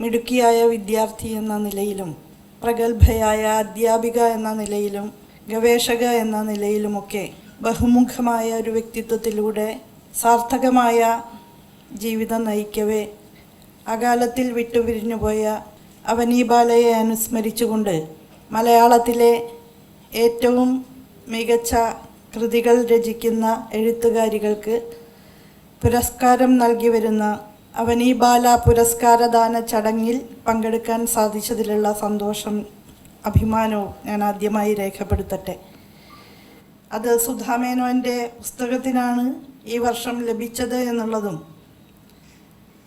മിടുക്കിയായ വിദ്യാർത്ഥി എന്ന നിലയിലും പ്രഗത്ഭയായ അധ്യാപിക എന്ന നിലയിലും ഗവേഷക എന്ന നിലയിലുമൊക്കെ ബഹുമുഖമായ ഒരു വ്യക്തിത്വത്തിലൂടെ സാർത്ഥകമായ ജീവിതം നയിക്കവേ. അകാലത്തിൽ വിട്ടുപിരിഞ്ഞുപോയ അവനീബാലയെ അനുസ്മരിച്ചുകൊണ്ട് മലയാളത്തിലെ ഏറ്റവും മികച്ച കൃതികൾ രചിക്കുന്ന എഴുത്തുകാരികൾക്ക് പുരസ്കാരം നൽകി വരുന്ന അവനീബാല പുരസ്കാരദാന ചടങ്ങിൽ പങ്കെടുക്കാൻ സാധിച്ചതിലുള്ള സന്തോഷം അഭിമാനവും ഞാൻ ആദ്യമായി രേഖപ്പെടുത്തട്ടെ. അത് സുധാമേനോന്റെ പുസ്തകത്തിനാണ് ഈ വർഷം ലഭിച്ചത് എന്നുള്ളതും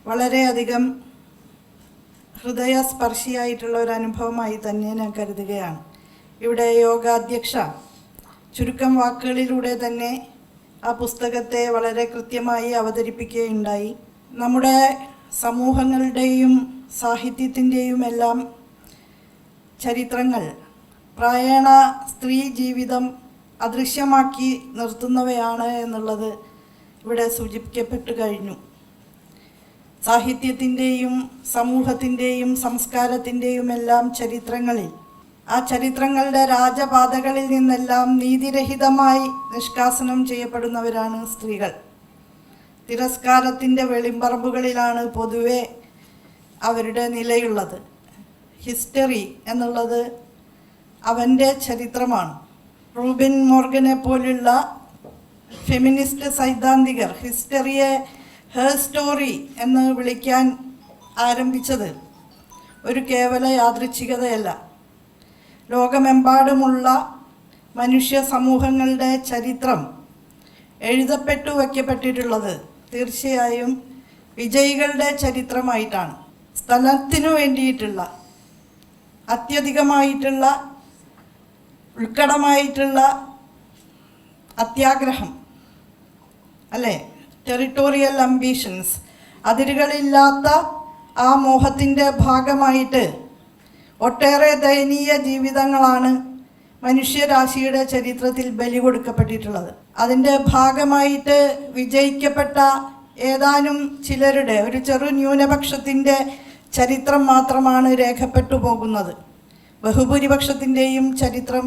വളരെയധികം ഹൃദയസ്പർശിയായിട്ടുള്ള ഒരു അനുഭവമായി തന്നെ ഞാൻ കരുതുകയാണ്. ഇവിടെ യോഗാധ്യക്ഷ ചുരുക്കം വാക്കുകളിലൂടെ തന്നെ ആ പുസ്തകത്തെ വളരെ കൃത്യമായി അവതരിപ്പിക്കുകയുണ്ടായി. നമ്മുടെ സമൂഹങ്ങളുടെയും സാഹിത്യത്തിന്റെയും എല്ലാം ചരിത്രങ്ങൾ പ്രായണ സ്ത്രീ ജീവിതം അദൃശ്യമാക്കി നിർത്തുന്നവയാണ് എന്നുള്ളത് ഇവിടെ സൂചിപ്പിക്കപ്പെട്ടു കഴിഞ്ഞു. സാഹിത്യത്തിന്റെയും സമൂഹത്തിന്റെയും സംസ്കാരത്തിന്റെയും എല്ലാം ചരിത്രങ്ങളിൽ ആ ചരിത്രങ്ങളുടെ രാജപാതകളിൽ നിന്നെല്ലാം നീതിരഹിതമായി നിഷ്കാസനം ചെയ്യപ്പെടുന്നവരാണ് സ്ത്രീകൾ. തിരസ്കാരത്തിന്റെ വെളിമ്പറമ്പുകളിലാണ് പൊതുവെ അവരുടെ നിലയുള്ളത്. ഹിസ്റ്ററി എന്നുള്ളത് അവന്റെ ചരിത്രമാണ്. റൂബിൻ മോർഗനെ പോലുള്ള ഫെമിനിസ്റ്റ് സൈദ്ധാന്തികർ ഹിസ്റ്ററിയെ ഹേ സ്റ്റോറി എന്ന് വിളിക്കാൻ ആരംഭിച്ചത് ഒരു കേവല യാദൃച്ഛികതയല്ല. ലോകമെമ്പാടുമുള്ള മനുഷ്യ സമൂഹങ്ങളുടെ ചരിത്രം എഴുതപ്പെട്ടു വയ്ക്കപ്പെട്ടിട്ടുള്ളത് തീർച്ചയായും വിജയികളുടെ ചരിത്രമായിട്ടാണ്. സ്ഥലത്തിനു വേണ്ടിയിട്ടുള്ള അത്യധികമായിട്ടുള്ള ഉൾക്കടമായിട്ടുള്ള അത്യാഗ്രഹം അല്ലേ? ടെറിട്ടോറിയൽ അംബീഷൻസ് അതിരുകളില്ലാത്ത ആ മോഹത്തിന്റെ ഭാഗമായിട്ട് ഒട്ടേറെ ദയനീയ ജീവിതങ്ങളാണ് മനുഷ്യരാശിയുടെ ചരിത്രത്തിൽ ബലി കൊടുക്കപ്പെട്ടിട്ടുള്ളത്. അതിന്റെ ഭാഗമായിട്ട് വിജയിക്കപ്പെട്ട ഏതാനും ചിലരുടെ ഒരു ചെറു ന്യൂനപക്ഷത്തിന്റെ ചരിത്രം മാത്രമാണ് രേഖപ്പെട്ടു പോകുന്നത്. ബഹുഭൂരിപക്ഷത്തിന്റെയും ചരിത്രം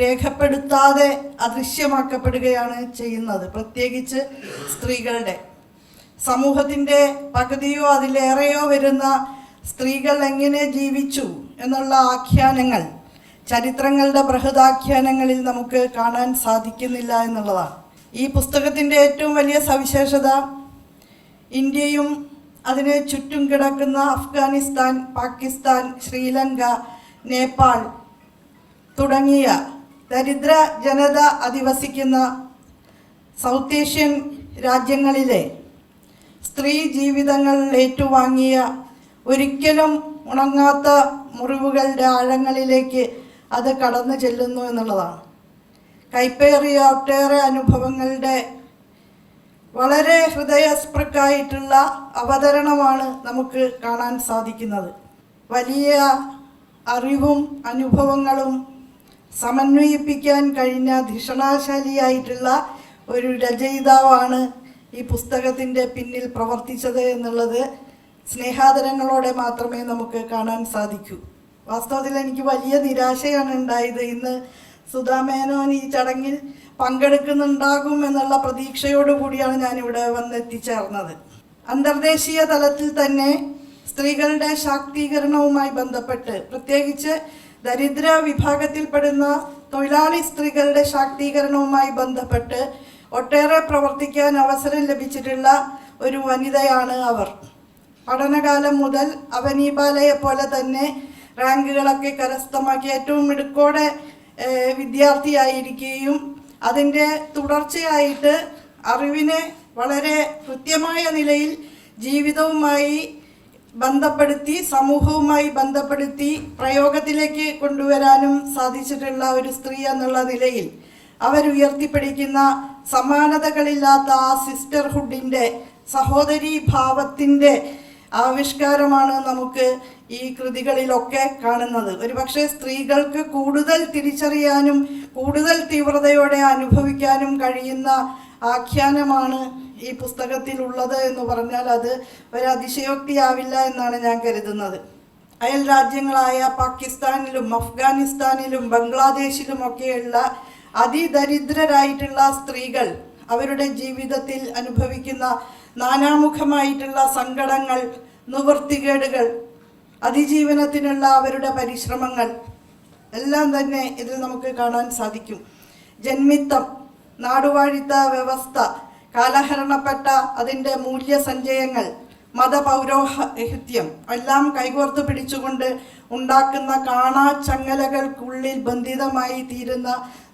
രേഖപ്പെടുത്താതെ അദൃശ്യമാക്കപ്പെടുകയാണ് ചെയ്യുന്നത് പ്രത്യേകിച്ച് സ്ത്രീകളുടെ. സമൂഹത്തിന്റെ പകുതിയോ അതിലേറെയോ വരുന്ന സ്ത്രീകൾ എങ്ങനെ ജീവിച്ചു എന്നുള്ള ആഖ്യാനങ്ങൾ ചരിത്രങ്ങളുടെ ബൃഹദാഖ്യാനങ്ങളിൽ നമുക്ക് കാണാൻ സാധിക്കുന്നില്ല എന്നുള്ളതാണ്. ഈ പുസ്തകത്തിന്റെ ഏറ്റവും വലിയ സവിശേഷത ഇന്ത്യയും അതിന് ചുറ്റും കിടക്കുന്ന അഫ്ഗാനിസ്ഥാൻ പാകിസ്ഥാൻ ശ്രീലങ്ക നേപ്പാൾ തുടങ്ങിയ ദരിദ്ര ജനത അധിവസിക്കുന്ന സൗത്ത് ഏഷ്യൻ രാജ്യങ്ങളിലെ സ്ത്രീ ജീവിതങ്ങൾ ഏറ്റുവാങ്ങിയ ഒരിക്കലും ഉണങ്ങാത്ത മുറിവുകളുടെ ആഴങ്ങളിലേക്ക് അത് കടന്നു ചെല്ലുന്നു എന്നുള്ളതാണ്. കൈപ്പേറിയ ഒട്ടേറെ അനുഭവങ്ങളുടെ വളരെ ഹൃദയസ്പൃക്കായിട്ടുള്ള അവതരണമാണ് നമുക്ക് കാണാൻ സാധിക്കുന്നത്. വലിയ അറിവും അനുഭവങ്ങളും സമന്വയിപ്പിക്കാൻ കഴിഞ്ഞ ധിഷണാശാലിയായിട്ടുള്ള ഒരു രചയിതാവാണ് ഈ പുസ്തകത്തിന്റെ പിന്നിൽ പ്രവർത്തിച്ചത് എന്നുള്ളത് സ്നേഹാദരങ്ങളോടെ മാത്രമേ നമുക്ക് കാണാൻ സാധിക്കൂ. വാസ്തവത്തിൽ എനിക്ക് വലിയ നിരാശയാണ് ഉണ്ടായത്. ഇന്ന് സുധാമേനോൻ ഈ ചടങ്ങിൽ പങ്കെടുക്കുന്നുണ്ടാകും എന്നുള്ള പ്രതീക്ഷയോടു കൂടിയാണ് ഞാനിവിടെ വന്ന് എത്തിച്ചേർന്നത് അന്തർദേശീയ തലത്തിൽ തന്നെ സ്ത്രീകളുടെ ശാക്തീകരണവുമായി ബന്ധപ്പെട്ട് പ്രത്യേകിച്ച് ദരിദ്ര വിഭാഗത്തിൽപ്പെടുന്ന തൊഴിലാളി സ്ത്രീകളുടെ ശാക്തീകരണവുമായി ബന്ധപ്പെട്ട് ഒട്ടേറെ പ്രവർത്തിക്കാൻ അവസരം ലഭിച്ചിട്ടുള്ള ഒരു വനിതയാണ് അവർ. പഠനകാലം മുതൽ അവനീബാലയെ പോലെ തന്നെ റാങ്കുകളൊക്കെ കരസ്ഥമാക്കി ഏറ്റവും മിടുക്കോടെ വിദ്യാർത്ഥിയായിരിക്കുകയും അതിന്റെ തുടർച്ചയായിട്ട് അറിവിനെ വളരെ കൃത്യമായ നിലയിൽ ജീവിതവുമായി ബന്ധപ്പെടുത്തി സമൂഹവുമായി ബന്ധപ്പെടുത്തി പ്രയോഗത്തിലേക്ക് കൊണ്ടുവരാനും സാധിച്ചിട്ടുള്ള ഒരു സ്ത്രീ എന്നുള്ള നിലയിൽ അവരുയർത്തിപ്പിടിക്കുന്ന സമാനതകളില്ലാത്ത ആ സിസ്റ്റർഹുഡിന്റെ സഹോദരീ ഭാവത്തിന്റെ ആവിഷ്കാരമാണ് നമുക്ക് ഈ കൃതികളിലൊക്കെ കാണുന്നത്. ഒരുപക്ഷെ സ്ത്രീകൾക്ക് കൂടുതൽ തിരിച്ചറിയാനും കൂടുതൽ തീവ്രതയോടെ അനുഭവിക്കാനും കഴിയുന്ന ആഖ്യാനമാണ് ഈ പുസ്തകത്തിൽ ഉള്ളത് എന്ന് പറഞ്ഞാൽ അത് അതിശയോക്തിയാവില്ല എന്നാണ് ഞാൻ കരുതുന്നത്. അയൽ രാജ്യങ്ങളായ പാകിസ്ഥാനിലും അഫ്ഗാനിസ്ഥാനിലും ബംഗ്ലാദേശിലുമൊക്കെയുള്ള അതിദരിദ്രരായിട്ടുള്ള സ്ത്രീകൾ അവരുടെ ജീവിതത്തിൽ അനുഭവിക്കുന്ന നാനാമുഖമായിട്ടുള്ള സങ്കടങ്ങൾ നിവൃത്തികേടുകൾ അതിജീവനത്തിനുള്ള അവരുടെ പരിശ്രമങ്ങൾ എല്ലാം തന്നെ ഇതിൽ നമുക്ക് കാണാൻ സാധിക്കും. ജന്മിത്തം നാടുവാഴിത്ത വ്യവസ്ഥ കാലഹരണപ്പെട്ട അതിന്റെ മൂല്യസഞ്ചയങ്ങൾ മതപൗരോഹിത്യം എല്ലാം കൈകോർത്ത് പിടിച്ചുകൊണ്ട് ഉണ്ടാക്കുന്ന കാണാ ചങ്ങലകൾക്കുള്ളിൽ ബന്ധിതമായി തീരുന്ന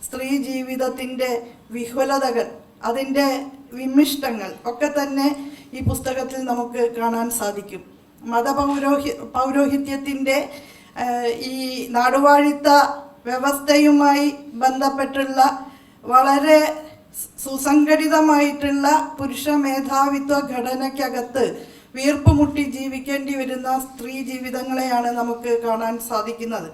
സ്ത്രീ ജീവിതത്തിന്റെ വിഹുലതകൾ അതിന്റെ വിമിഷ്ടങ്ങൾ ഒക്കെ തന്നെ ഈ പുസ്തകത്തിൽ നമുക്ക് കാണാൻ സാധിക്കും. മതപൗരോഹി പൗരോഹിത്യത്തിന്റെ ഈ നാടുവാഴിത്ത വ്യവസ്ഥയുമായി ബന്ധപ്പെട്ടുള്ള വളരെ സുസംഘടിതമായിട്ടുള്ള പുരുഷ മേധാവിത്വ ഘടനയ്ക്കകത്ത് വീർപ്പുമുട്ടി ജീവിക്കേണ്ടി വരുന്ന സ്ത്രീ ജീവിതങ്ങളെയാണ് നമുക്ക് കാണാൻ സാധിക്കുന്നത്.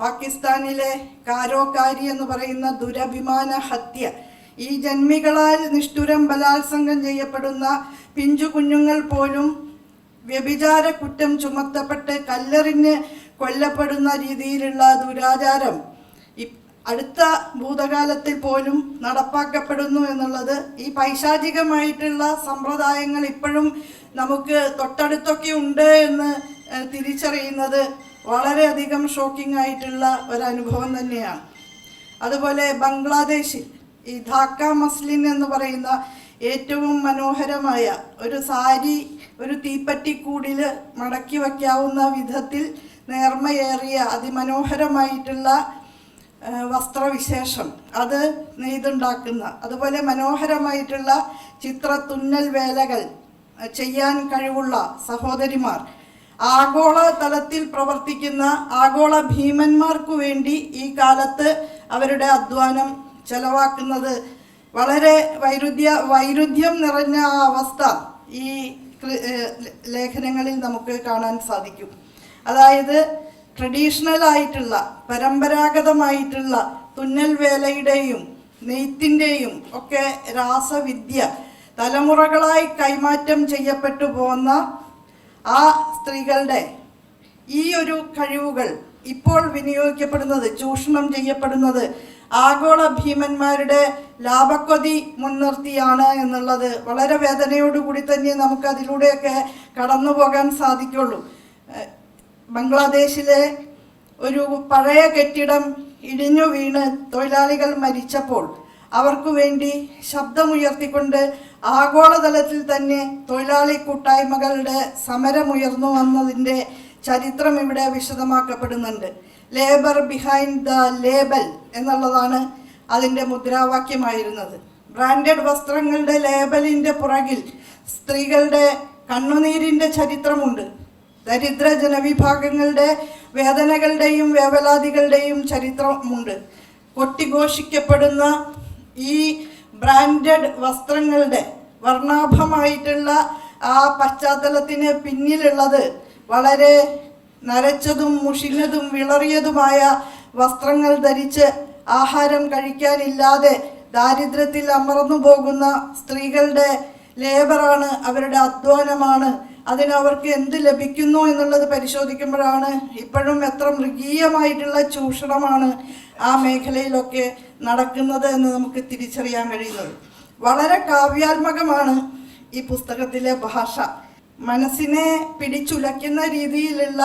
പാകിസ്ഥാനിലെ കാരോകാരി എന്ന് പറയുന്ന ദുരഭിമാന ഹത്യ ഈ ജന്മികളാൽ നിഷ്ഠുരം ബലാത്സംഗം ചെയ്യപ്പെടുന്ന പിഞ്ചു കുഞ്ഞുങ്ങൾ പോലും വ്യഭിചാര കുറ്റം ചുമത്തപ്പെട്ട് കല്ലെറിഞ്ഞ് കൊല്ലപ്പെടുന്ന രീതിയിലുള്ള ദുരാചാരം അടുത്ത ഭൂതകാലത്തിൽ പോലും നടപ്പാക്കപ്പെടുന്നു എന്നുള്ളത് ഈ പൈശാചികമായിട്ടുള്ള സമ്പ്രദായങ്ങൾ ഇപ്പോഴും നമുക്ക് തൊട്ടടുത്തൊക്കെ ഉണ്ട് എന്ന് തിരിച്ചറിയുന്നത് വളരെയധികം ഷോക്കിംഗ് ആയിട്ടുള്ള ഒരു അനുഭവം തന്നെയാണ്. അതുപോലെ ബംഗ്ലാദേശിൽ ഈ ധാക്ക മസ്ലിൻ എന്ന് പറയുന്ന ഏറ്റവും മനോഹരമായ ഒരു സാരി ഒരു തീപ്പറ്റിക്കൂടിൽ മടക്കി വയ്ക്കാവുന്ന വിധത്തിൽ നേർമ്മയേറിയ അതിമനോഹരമായിട്ടുള്ള വസ്ത്രവിശേഷം അത് നെയ്തുണ്ടാക്കുന്ന അതുപോലെ മനോഹരമായിട്ടുള്ള ചിത്ര തുന്നൽ വേലകൾ ചെയ്യാൻ കഴിവുള്ള സഹോദരിമാർ. ആഗോള തലത്തിൽ പ്രവർത്തിക്കുന്ന ആഗോള ഭീമന്മാർക്കു വേണ്ടി ഈ കാലത്ത് അവരുടെ അധ്വാനം ചെലവാക്കുന്നത് വളരെ വൈരുദ്ധ്യ വൈരുദ്ധ്യം നിറഞ്ഞ ആ അവസ്ഥ ഈ ലേഖനങ്ങളിൽ നമുക്ക് കാണാൻ സാധിക്കും. അതായത് ട്രഡീഷണൽ ആയിട്ടുള്ള പരമ്പരാഗതമായിട്ടുള്ള തുന്നൽ വേലയുടെയും നെയ്ത്തിന്റെയും ഒക്കെ രാസവിദ്യ തലമുറകളായി കൈമാറ്റം ചെയ്യപ്പെട്ടു പോകുന്ന ആ സ്ത്രീകളുടെ ഈ ഒരു കഴിവുകൾ ഇപ്പോൾ വിനിയോഗിക്കപ്പെടുന്നത് ചൂഷണം ചെയ്യപ്പെടുന്നത് ആഗോള ഭീമന്മാരുടെ ലാഭക്കൊതി മുൻനിർത്തിയാണ് എന്നുള്ളത് വളരെ വേദനയോടുകൂടി തന്നെ നമുക്ക് അതിലൂടെയൊക്കെ കടന്നു പോകാൻ സാധിക്കുള്ളൂ ബംഗ്ലാദേശിലെ ഒരു പഴയ കെട്ടിടം ഇടിഞ്ഞു വീണ് തൊഴിലാളികൾ മരിച്ചപ്പോൾ അവർക്കു വേണ്ടി ശബ്ദമുയർത്തിക്കൊണ്ട് ആഗോളതലത്തിൽ തന്നെ തൊഴിലാളി കൂട്ടായ്മകളുടെ സമരമുയർന്നു വന്നതിന്റെ ചരിത്രം ഇവിടെ വിശദമാക്കപ്പെടുന്നുണ്ട്. ലേബർ ബിഹൈൻഡ് ദ ലേബൽ എന്നുള്ളതാണ് അതിന്റെ മുദ്രാവാക്യമായിരുന്നത്. ബ്രാൻഡഡ് വസ്ത്രങ്ങളുടെ ലേബലിന്റെ പുറകിൽ സ്ത്രീകളുടെ കണ്ണുനീരിന്റെ ചരിത്രമുണ്ട്. ദരിദ്ര ജനവിഭാഗങ്ങളുടെ വേദനകളുടെയും വേവലാതികളുടെയും ചരിത്രമുണ്ട്. കൊട്ടിഘോഷിക്കപ്പെടുന്ന ഈ ബ്രാൻഡഡ് വസ്ത്രങ്ങളുടെ വർണാഭമായിട്ടുള്ള ആ പശ്ചാത്തലത്തിന് പിന്നിലുള്ളത് വളരെ നരച്ചതും മുഷിഞ്ഞതും വിളറിയതുമായ വസ്ത്രങ്ങൾ ധരിച്ച് ആഹാരം കഴിക്കാനില്ലാതെ ദാരിദ്ര്യത്തിൽ അമർന്നു പോകുന്ന സ്ത്രീകളുടെ ലേബറാണ് അവരുടെ അധ്വാനമാണ്. അതിനവർക്ക് എന്ത് ലഭിക്കുന്നു എന്നുള്ളത് പരിശോധിക്കുമ്പോഴാണ് ഇപ്പോഴും എത്ര മൃഗീയമായിട്ടുള്ള ചൂഷണമാണ് ആ മേഖലയിലൊക്കെ നടക്കുന്നത് എന്ന് നമുക്ക് തിരിച്ചറിയാൻ കഴിയുന്നത്. വളരെ കാവ്യാത്മകമാണ് ഈ പുസ്തകത്തിലെ ഭാഷ. മനസ്സിനെ പിടിച്ചുലയ്ക്കുന്ന രീതിയിലുള്ള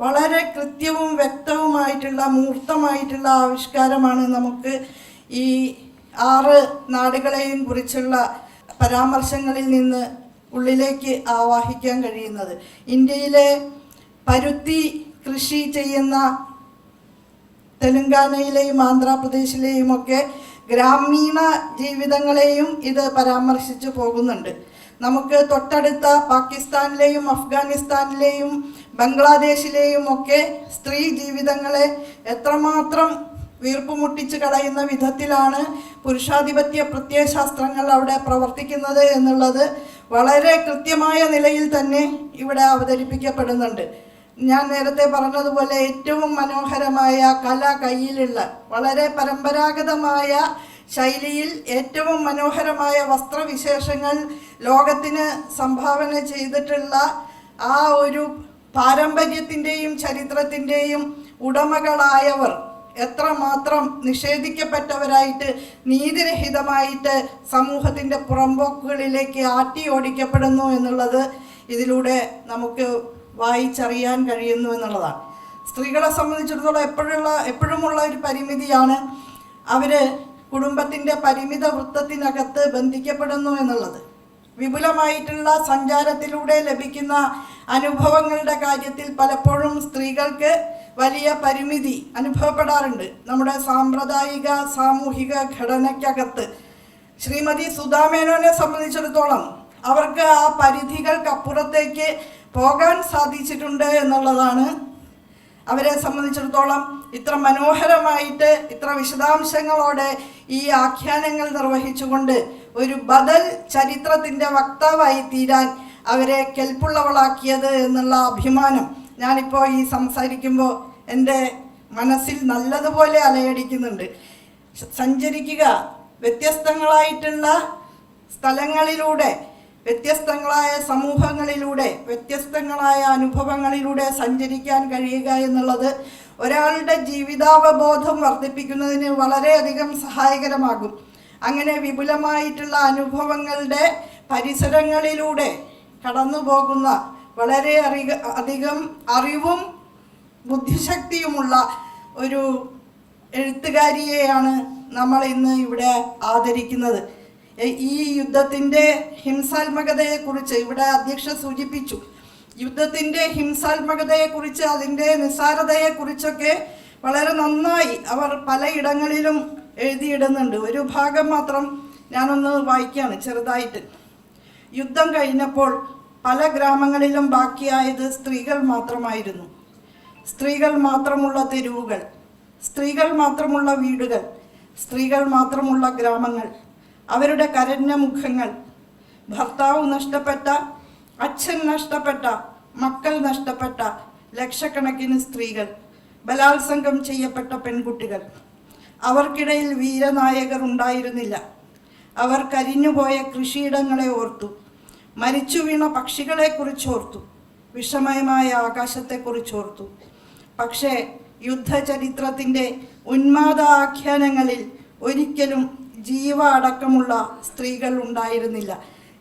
വളരെ കൃത്യവും വ്യക്തവുമായിട്ടുള്ള മൂർത്തമായിട്ടുള്ള ആവിഷ്കാരമാണ് നമുക്ക് ഈ ആറ് നാടുകളെയും കുറിച്ചുള്ള പരാമർശങ്ങളിൽ നിന്ന് ഉള്ളിലേക്ക് ആവാഹിക്കാൻ കഴിയുന്നത്. ഇന്ത്യയിലെ പരുത്തി കൃഷി ചെയ്യുന്ന തെലുങ്കാനയിലെയും ആന്ധ്രാപ്രദേശിലെയും ഒക്കെ ഗ്രാമീണ ജീവിതങ്ങളെയും ഇത് പരാമർശിച്ചു പോകുന്നുണ്ട്. നമുക്ക് തൊട്ടടുത്ത പാകിസ്ഥാനിലെയും അഫ്ഗാനിസ്ഥാനിലെയും ബംഗ്ലാദേശിലെയും ഒക്കെ സ്ത്രീ ജീവിതങ്ങളെ എത്രമാത്രം വീർപ്പുമുട്ടിച്ച് കളയുന്ന വിധത്തിലാണ് പുരുഷാധിപത്യ പ്രത്യയശാസ്ത്രങ്ങൾ അവിടെ പ്രവർത്തിക്കുന്നത് എന്നുള്ളത് വളരെ കൃത്യമായ നിലയിൽ തന്നെ ഇവിടെ അവതരിപ്പിക്കപ്പെടുന്നുണ്ട്. ഞാൻ നേരത്തെ പറഞ്ഞതുപോലെ ഏറ്റവും മനോഹരമായ കല കയ്യിലുള്ള വളരെ പരമ്പരാഗതമായ ശൈലിയിൽ ഏറ്റവും മനോഹരമായ വസ്ത്രവിശേഷങ്ങൾ ലോകത്തിന് സംഭാവന ചെയ്തിട്ടുള്ള ആ ഒരു പാരമ്പര്യത്തിന്റെയും ചരിത്രത്തിന്റെയും ഉടമകളായവർ എത്രമാത്രം നിഷേധിക്കപ്പെട്ടവരായിട്ട് നീതിരഹിതമായിട്ട് സമൂഹത്തിന്റെ പുറമ്പോക്കുകളിലേക്ക് ആട്ടി ഓടിക്കപ്പെടുന്നു എന്നുള്ളത് ഇതിലൂടെ നമുക്ക് വായിച്ചറിയാൻ കഴിയുന്നു എന്നുള്ളതാണ്. സ്ത്രീകളെ സംബന്ധിച്ചിടത്തോളം എപ്പോഴുള്ള എപ്പോഴുമുള്ള ഒരു പരിമിതിയാണ് അവർ കുടുംബത്തിന്റെ പരിമിത വൃത്തത്തിനകത്ത് ബന്ധിക്കപ്പെടുന്നു എന്നുള്ളത്. വിപുലമായിട്ടുള്ള സഞ്ചാരത്തിലൂടെ ലഭിക്കുന്ന അനുഭവങ്ങളുടെ കാര്യത്തിൽ പലപ്പോഴും സ്ത്രീകൾക്ക് വലിയ പരിമിതി അനുഭവപ്പെടാറുണ്ട്. നമ്മുടെ സാമ്പ്രദായിക സാമൂഹിക ഘടനയ്ക്കകത്ത്. ശ്രീമതി സുധാമേനോനെ സംബന്ധിച്ചിടത്തോളം അവർക്ക് ആ പരിധികൾക്കപ്പുറത്തേക്ക് പോകാൻ സാധിച്ചിട്ടുണ്ട് എന്നുള്ളതാണ് അവരെ സംബന്ധിച്ചിടത്തോളം ഇത്ര മനോഹരമായിട്ട് ഇത്ര വിശദാംശങ്ങളോടെ ഈ ആഖ്യാനങ്ങൾ നിർവഹിച്ചുകൊണ്ട് ഒരു ബദൽ ചരിത്രത്തിന്റെ വക്താവായി തീരാൻ അവരെ കെൽപ്പുള്ളവളാക്കിയത് എന്നുള്ള അഭിമാനം ഞാനിപ്പോൾ ഈ സംസാരിക്കുമ്പോൾ എന്റെ മനസ്സിൽ നല്ലതുപോലെ അലയടിക്കുന്നുണ്ട്. സഞ്ചരിക്കുക വ്യത്യസ്തങ്ങളായിട്ടുള്ള സ്ഥലങ്ങളിലൂടെ വ്യത്യസ്തങ്ങളായ സമൂഹങ്ങളിലൂടെ വ്യത്യസ്തങ്ങളായ അനുഭവങ്ങളിലൂടെ സഞ്ചരിക്കാൻ കഴിയുക എന്നുള്ളത് ഒരാളുടെ ജീവിതാവബോധം വർദ്ധിപ്പിക്കുന്നതിന് വളരെയധികം സഹായകരമാകും. അങ്ങനെ വിപുലമായിട്ടുള്ള അനുഭവങ്ങളുടെ പരിസരങ്ങളിലൂടെ കടന്നു പോകുന്ന വളരെ അറിക അധികം അറിവും ബുദ്ധിശക്തിയുമുള്ള ഒരു എഴുത്തുകാരിയെയാണ് നമ്മൾ ഇന്ന് ഇവിടെ ആദരിക്കുന്നത്. ഈ യുദ്ധത്തിന്റെ ഹിംസാത്മകതയെക്കുറിച്ച് ഇവിടെ അധ്യക്ഷ സൂചിപ്പിച്ചു. യുദ്ധത്തിന്റെ ഹിംസാത്മകതയെക്കുറിച്ച് അതിന്റെ നിസ്സാരതയെക്കുറിച്ചൊക്കെ വളരെ നന്നായി അവർ പലയിടങ്ങളിലും എഴുതിയിടുന്നുണ്ട്. ഒരു ഭാഗം മാത്രം ഞാനൊന്ന് വായിക്കുകയാണ് ചെറുതായിട്ട്. യുദ്ധം കഴിഞ്ഞപ്പോൾ പല ഗ്രാമങ്ങളിലും ബാക്കിയായത് സ്ത്രീകൾ മാത്രമായിരുന്നു. സ്ത്രീകൾ മാത്രമുള്ള തെരുവുകൾ സ്ത്രീകൾ മാത്രമുള്ള വീടുകൾ സ്ത്രീകൾ മാത്രമുള്ള ഗ്രാമങ്ങൾ അവരുടെ കരഞ്ഞ മുഖങ്ങൾ. ഭർത്താവ് നഷ്ടപ്പെട്ട അച്ഛൻ നഷ്ടപ്പെട്ട മക്കൾ നഷ്ടപ്പെട്ട ലക്ഷക്കണക്കിന് സ്ത്രീകൾ ബലാത്സംഗം ചെയ്യപ്പെട്ട പെൺകുട്ടികൾ. അവർക്കിടയിൽ വീരനായകർ ഉണ്ടായിരുന്നില്ല. അവർ കരിഞ്ഞുപോയ കൃഷിയിടങ്ങളെ ഓർത്തു. മരിച്ചു വീണ പക്ഷികളെക്കുറിച്ച് ഓർത്തു. വിഷമയമായ ആകാശത്തെക്കുറിച്ച് ഓർത്തു. പക്ഷേ യുദ്ധചരിത്രത്തിന്റെ ഉന്മാദ ആഖ്യാനങ്ങളിൽ ഒരിക്കലും ജീവ അടക്കമുള്ള സ്ത്രീകൾ ഉണ്ടായിരുന്നില്ല.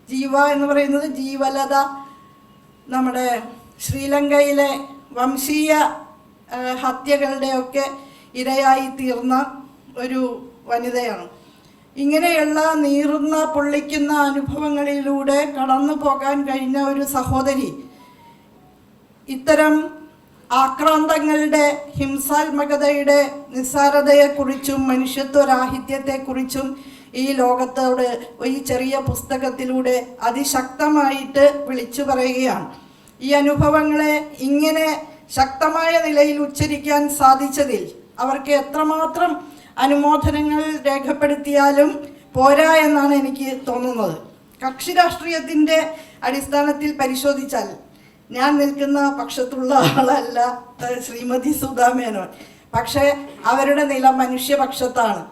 ജീവ എന്ന് പറയുന്നത് ജീവലത നമ്മുടെ ശ്രീലങ്കയിലെ വംശീയ ഹത്യകളുടെയൊക്കെ ഇരയായി തീർന്ന ഒരു വനിതയാണ്. ഇങ്ങനെയുള്ള നീറുന്ന പൊള്ളിക്കുന്ന അനുഭവങ്ങളിലൂടെ കടന്നു പോകാൻ കഴിഞ്ഞ ഒരു സഹോദരി ഇത്തരം ആക്രാന്തങ്ങളുടെ ഹിംസാത്മകതയുടെ നിസ്സാരതയെക്കുറിച്ചും മനുഷ്യത്വരാഹിത്യത്തെക്കുറിച്ചും ഈ ലോകത്തോട് ഈ ചെറിയ പുസ്തകത്തിലൂടെ അതിശക്തമായിട്ട് വിളിച്ചു പറയുകയാണ്. ഈ അനുഭവങ്ങളെ ഇങ്ങനെ ശക്തമായ നിലയിൽ ഉച്ചരിക്കാൻ സാധിച്ചതിൽ അവർക്ക് എത്രമാത്രം അനുമോദനങ്ങൾ രേഖപ്പെടുത്തിയാലും പോരാ എന്നാണ് എനിക്ക് തോന്നുന്നത്. കക്ഷി രാഷ്ട്രീയത്തിന്റെ അടിസ്ഥാനത്തിൽ പരിശോധിച്ചാൽ ഞാൻ നിൽക്കുന്ന പക്ഷത്തുള്ള ആളല്ല ശ്രീമതി സുധാമേനോൻ പക്ഷേ അവരുടെ നില മനുഷ്യപക്ഷത്താണ്.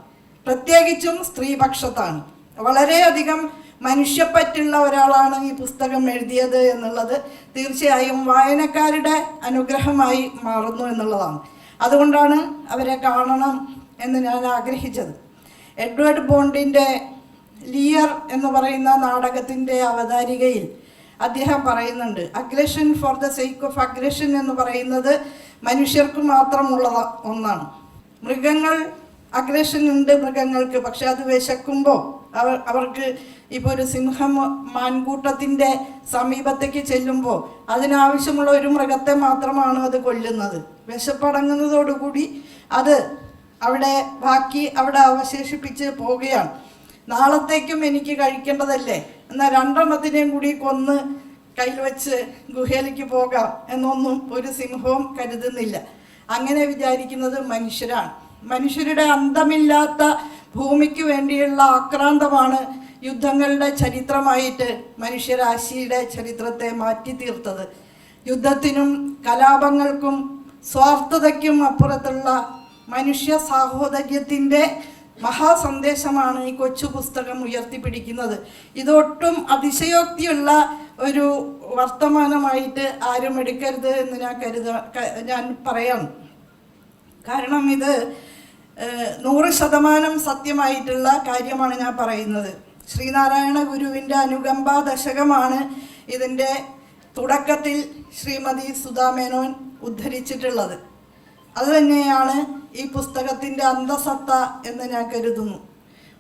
പ്രത്യേകിച്ചും സ്ത്രീപക്ഷത്താണ്. വളരെയധികം മനുഷ്യപ്പറ്റുള്ള ഒരാളാണ് ഈ പുസ്തകം എഴുതിയത് എന്നുള്ളത് തീർച്ചയായും വായനക്കാരുടെ അനുഗ്രഹമായി മാറുന്നു എന്നുള്ളതാണ്. അതുകൊണ്ടാണ് അവരെ കാണണം എന്ന് ഞാൻ ആഗ്രഹിച്ചത്. എഡ്വേർഡ് ബോണ്ടിന്റെ ലിയർ എന്ന് പറയുന്ന നാടകത്തിന്റെ അവതാരികയിൽ അദ്ദേഹം പറയുന്നുണ്ട് aggression for the sake of aggression എന്ന് പറയുന്നത് മനുഷ്യർക്ക് മാത്രമുള്ള ഒന്നാണ്. മൃഗങ്ങൾ അഗ്രഷൻ ഉണ്ട് മൃഗങ്ങൾക്ക് പക്ഷെ അത് വിശക്കുമ്പോൾ അവർ അവർക്ക് ഇപ്പോൾ ഒരു സിംഹം മാൻകൂട്ടത്തിന്റെ സമീപത്തേക്ക് ചെല്ലുമ്പോൾ അതിനാവശ്യമുള്ള ഒരു മൃഗത്തെ മാത്രമാണ് അത് കൊല്ലുന്നത്. വിശപ്പടങ്ങുന്നതോടുകൂടി അത് അവിടെ ബാക്കി അവിടെ അവശേഷിപ്പിച്ച് പോവുകയാണ്. നാളത്തേക്കും എനിക്ക് കഴിക്കേണ്ടതല്ലേ? എന്നാൽ രണ്ടെണ്ണത്തിനെയും കൂടി കൊന്ന് കയ്യിൽ വെച്ച് ഗുഹയിലേക്ക് പോകാം എന്നൊന്നും ഒരു സിംഹവും കരുതുന്നില്ല. അങ്ങനെ വിചാരിക്കുന്നത് മനുഷ്യരാണ്. മനുഷ്യരുടെ അന്തമില്ലാത്ത ഭൂമിക്ക് വേണ്ടിയുള്ള ആക്രാന്തമാണ് യുദ്ധങ്ങളുടെ ചരിത്രമായിട്ട് മനുഷ്യരാശിയുടെ ചരിത്രത്തെ മാറ്റി തീർത്തത്. യുദ്ധത്തിനും കലാപങ്ങൾക്കും സ്വാർത്ഥതയ്ക്കും അപ്പുറത്തുള്ള മനുഷ്യ സാഹോദര്യത്തിന്റെ മഹാസന്ദേശമാണ് ഈ കൊച്ചു പുസ്തകം ഉയർത്തിപ്പിടിക്കുന്നത്. ഇതൊട്ടും അതിശയോക്തിയുള്ള ഒരു വർത്തമാനമായിട്ട് ആരും എടുക്കരുത് എന്ന് ഞാൻ കരുത ഞാൻ പറയാം. കാരണം ഇത് നൂറ് ശതമാനം സത്യമായിട്ടുള്ള കാര്യമാണ് ഞാൻ പറയുന്നത്. ശ്രീനാരായണ ഗുരുവിന്റെ അനുകമ്പ ദശകമാണ് ഇതിന്റെ തുടക്കത്തിൽ ശ്രീമതി സുധാമേനോൻ ഉദ്ധരിച്ചിട്ടുള്ളത്. അതുതന്നെയാണ് ഈ പുസ്തകത്തിന്റെ അന്തസത്ത എന്ന് ഞാൻ കരുതുന്നു.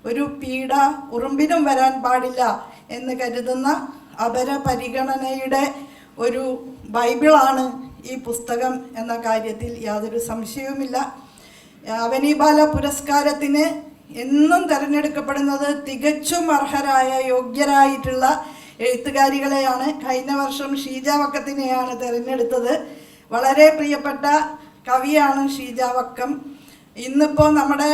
ഒരു പീഡ ഉറുമ്പിനും വരാൻ പാടില്ല എന്ന് കരുതുന്ന അപര പരിഗണനയുടെ ഒരു ബൈബിളാണ് ഈ പുസ്തകം എന്ന കാര്യത്തിൽ യാതൊരു സംശയവുമില്ല. അവനിബാല പുരസ്കാരത്തിന് എന്നും തിരഞ്ഞെടുക്കപ്പെടുന്നത് തികച്ചും അർഹരായ യോഗ്യരായിട്ടുള്ള എഴുത്തുകാരികളെയാണ്. കഴിഞ്ഞ വർഷം ഷീജ വക്കത്തിനെയാണ് തിരഞ്ഞെടുത്തത്. വളരെ പ്രിയപ്പെട്ട കവിയാണ് ഷീജ വക്കം ഇന്നിപ്പോൾ നമ്മുടെ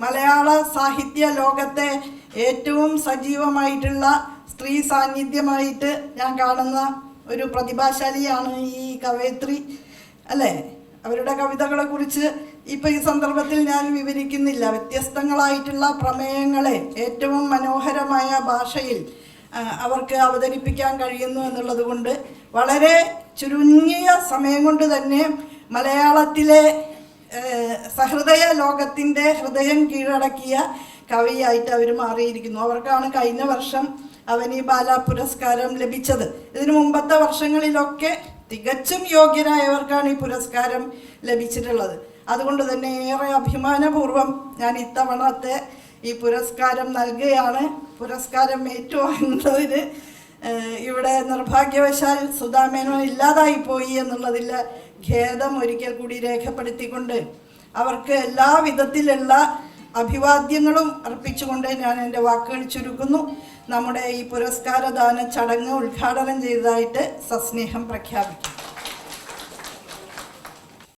മലയാള സാഹിത്യ ലോകത്തെ ഏറ്റവും സജീവമായിട്ടുള്ള സ്ത്രീ സാന്നിധ്യമായിട്ട് ഞാൻ കാണുന്ന ഒരു പ്രതിഭാശാലിയാണ് ഈ കവയത്രി. അല്ലേ? അവരുടെ കവിതകളെ കുറിച്ച് ഇപ്പം ഈ സന്ദർഭത്തിൽ ഞാൻ വിവരിക്കുന്നില്ല. വ്യത്യസ്തങ്ങളായിട്ടുള്ള പ്രമേയങ്ങളെ ഏറ്റവും മനോഹരമായ ഭാഷയിൽ അവർക്ക് അവതരിപ്പിക്കാൻ കഴിയുന്നു എന്നുള്ളത് കൊണ്ട് വളരെ ചുരുങ്ങിയ സമയം കൊണ്ട് തന്നെ മലയാളത്തിലെ സഹൃദയ ലോകത്തിന്റെ ഹൃദയം കീഴടക്കിയ കവിയായിട്ട് അവർ മാറിയിരിക്കുന്നു. അവർക്കാണ് കഴിഞ്ഞ വർഷം അവനി ബാല പുരസ്കാരം ലഭിച്ചത്. ഇതിനു മുമ്പത്തെ വർഷങ്ങളിലൊക്കെ തികച്ചും യോഗ്യരായവർക്കാണ് ഈ പുരസ്കാരം ലഭിച്ചിട്ടുള്ളത്. അതുകൊണ്ട് തന്നെ ഏറെ അഭിമാനപൂർവം ഞാൻ ഇത്തവണത്തെ ഈ പുരസ്കാരം നൽകുകയാണ്. പുരസ്കാരം ഏറ്റുവാങ്ങുന്നതിന് ഇവിടെ നിർഭാഗ്യവശാൽ സുധാമേനോൻ ഇല്ലാതായി പോയി എന്നുള്ളതിൽ ഖേദം ഒരിക്കൽ കൂടി രേഖപ്പെടുത്തിക്കൊണ്ട് അവർക്ക് എല്ലാ വിധത്തിലുള്ള അഭിവാദ്യങ്ങളും അർപ്പിച്ചുകൊണ്ട് ഞാൻ എന്റെ വാക്കുകൾ ചുരുക്കുന്നു. നമ്മുടെ ഈ പുരസ്കാരദാന ചടങ്ങ് ഉദ്ഘാടനം ചെയ്തതായിട്ട് സസ്നേഹം പ്രഖ്യാപിക്കും